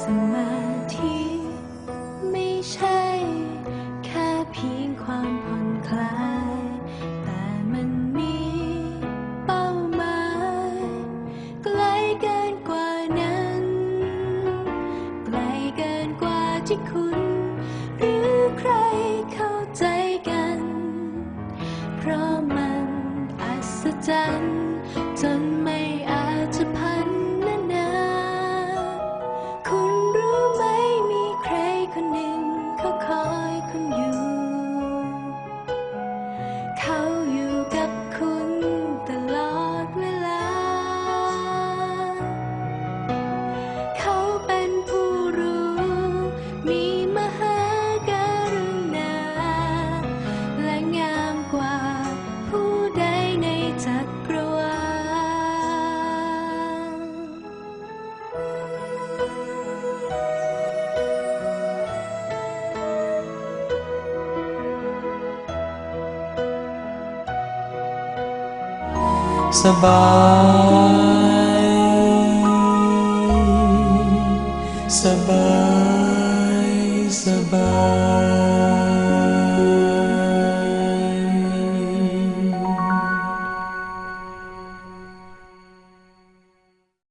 สมาธิไม่ใช่ แค่เพียงความผ่อนคลาย แต่มันมีเป้าหมายไกลเกินกว่านั้น ไกลเกินกว่าที่คุณ หรือใครเข้าใจกัน เพราะมันอัศจรรย์ สบาย สบาย สบาย